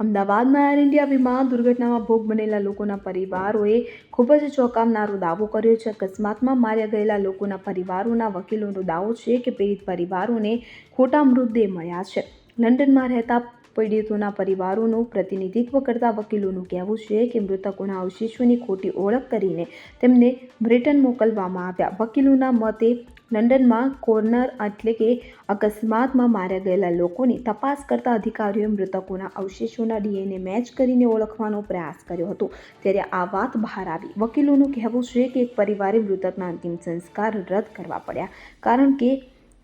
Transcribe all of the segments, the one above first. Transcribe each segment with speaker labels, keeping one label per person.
Speaker 1: અમદાવાદમાં air India વિમાન દુર્ઘટનામાં ભોગ બનેલા લોકોના પરિવારોએ ખૂબ જ ચોંકાવનારો દાવો કર્યો છે. અકસ્માતમાં માર્યા ગયેલા લોકોના પરિવારોના વકીલોનો દાવો છે કે પીડિત પરિવારોને ખોટા મૃતદેહ મળ્યા છે. લંડનમાં રહેતા પીડિતોના પરિવારોનું પ્રતિનિધિત્વ કરતા વકીલોનું કહેવું છે કે મૃતકોના અવશેષોની ખોટી ઓળખ કરીને તેમને બ્રિટન મોકલવામાં આવ્યા. વકીલોના મતે લંડનમાં કોર્નર એટલે કે અકસ્માતમાં માર્યા ગયેલા લોકોની તપાસ કરતા અધિકારીઓએ મૃતકોના અવશેષોના ડીએનએ મેચ કરીને ઓળખવાનો પ્રયાસ કર્યો હતો. ત્યારે આ વાત બહાર આવી. વકીલોનું કહેવું છે કે એક પરિવારે મૃતકના અંતિમ સંસ્કાર રદ કરવા પડ્યા. કારણ કે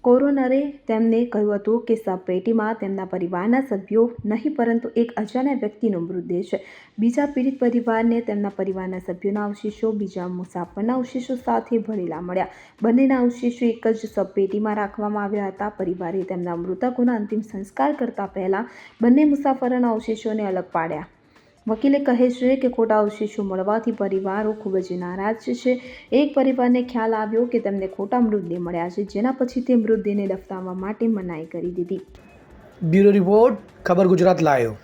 Speaker 1: કોરોનરે તેમને કહ્યું હતું કે સબપેટીમાં તેમના પરિવારના સભ્યો નહીં, પરંતુ એક અજાણ્યા વ્યક્તિનો મૃતદેહ છે. બીજા પીડિત પરિવારને તેમના પરિવારના સભ્યોના અવશેષો, બીજા મુસાફરના અવશેષો સાથે ભરેલા મળ્યા. બંનેના અવશેષો એક જ સબપેટીમાં રાખવામાં આવ્યા હતા. પરિવારે તેમના મૃતકોના અંતિમ સંસ્કાર કરતા પહેલા બંને મુસાફરોના અવશેષોને અલગ પાડ્યા. વકીલે કહે છે કે ખોટા અવશેષો મળવાથી પરિવારો ખૂબ જ નારાજ છે. એક પરિવારને ખ્યાલ આવ્યો કે તેમને ખોટા મૃતદેહ મળ્યા છે, જેના પછી તે મૃતદેહને દફનાવવા માટે મનાઈ કરી દીધી.
Speaker 2: બ્યુરો રિપોર્ટ, ખબર ગુજરાત લાયો